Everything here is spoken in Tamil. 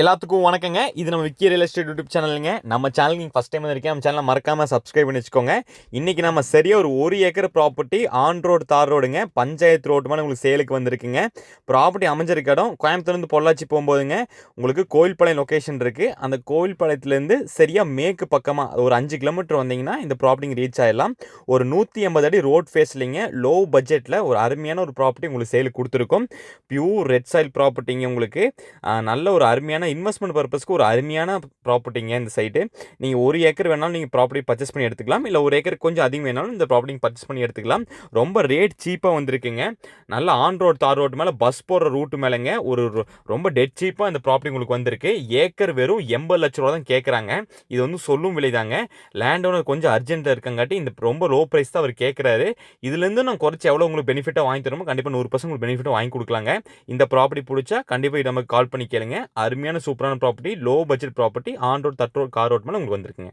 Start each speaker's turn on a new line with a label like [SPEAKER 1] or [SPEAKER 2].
[SPEAKER 1] எல்லாத்துக்கும் வணக்கங்க. இது நம்ம விக்கி ரியல் எஸ்டேட் யூடியூப் சேனலுங்க. நம்ம சேனல் நீங்கள் ஃபஸ்ட் டைம் வந்திருக்கேன் நம்ம சேனலை மறக்காமல் சப்ஸ்கிரைப் பண்ணி வச்சுக்கோங்க. இன்றைக்கி நம்ம சரியாக ஒரு ஒரு ஏக்கர் ப்ராப்பர்ட்டி ஆன் ரோடு தார் ரோடுங்க பஞ்சாயத்து ரோடு மேலே உங்களுக்கு சேலுக்கு வந்திருக்குங்க. ப்ராப்பர்ட்டி அமைஞ்சிருக்க இடம் கோயம்புத்தூர்லேருந்து பொள்ளாச்சி போகும்போதுங்க உங்களுக்கு கோயில்பாளையம் லொக்கேஷன் இருக்குது அந்த கோயில்பாளையத்துலேருந்து சரியாக மேற்கு பக்கமாக ஒரு அஞ்சு கிலோமீட்டர் வந்தீங்கன்னா இந்த ப்ராப்பர்ட்டிங்க ரீச் ஆகிடலாம் ஒரு நூற்றி ஐம்பது அடி ரோட் ஃபேஸ்லிங்க லோ பட்ஜெட்டில் ஒரு அருமையான ஒரு ப்ராப்பர்ட்டி உங்களுக்கு சேலுக்கு கொடுத்துருக்கோம். பியூர் ரெட் சாயில் ப்ராப்பர்ட்டிங்க உங்களுக்கு. நல்ல ஒரு அருமையான இன்வெஸ்ட்மெண்ட் பர்பஸ்க்கு ஒரு அருமையான ப்ராப்பர்ட்டிங்க இந்த சைட்டு நீங்கள் ஒரு ஏக்கர் வேணாலும் நீங்கள் ப்ராப்பர்ட்டி பர்ச்சேஸ் பண்ணி எடுத்துக்கலாம். இல்லை ஒரு ஏக்கர் கொஞ்சம் அதிகம் வேணாலும் இந்த ப்ராப்பர்ட்டி பர்ச்சேஸ் பண்ணி எடுத்துக்கலாம். ரொம்ப ரேட் சீப்பாக வந்திருக்குங்க. நல்ல ஆன் ரோட் தார் ரோடு மேலே பஸ் போகிற ரூட்டு மேலேங்க ஒரு ரொம்ப டெட் சீப்பாக இந்த ப்ராப்பர்ட்டி உங்களுக்கு வந்திருக்கு. ஏக்கர் வெறும் எண்பது லட்ச ரூபா தான் கேட்குறாங்க இது வந்து சொல்லும் விலை தாங்க லேண்ட் ஓனர் கொஞ்சம் அர்ஜென்ட்டாக இருக்கங்காட்டி இந்த ரொம்ப லோ ப்ரைஸ் தான் அவர் கேட்குறாரு இதுலேருந்து நான் குறைச்சி எவ்வளோ உங்களுக்கு பெனிஃபிட்டாக வாங்கி தரோமோ கண்டிப்பாக நூறு பர்சன்ட் உங்களுக்கு பெனிஃபிட்டாக வாங்கி கொடுக்கலாங்க. இந்த ப்ராப்பர்ட்டி பிடிச்சா கண்டிப்பாக நமக்கு கால் பண்ணி கேளுங்க. அருமையாக அருமையான சூப்பரான property low budget property on road that road car road மேலே உங்களுக்கு வந்திருக்குங்க.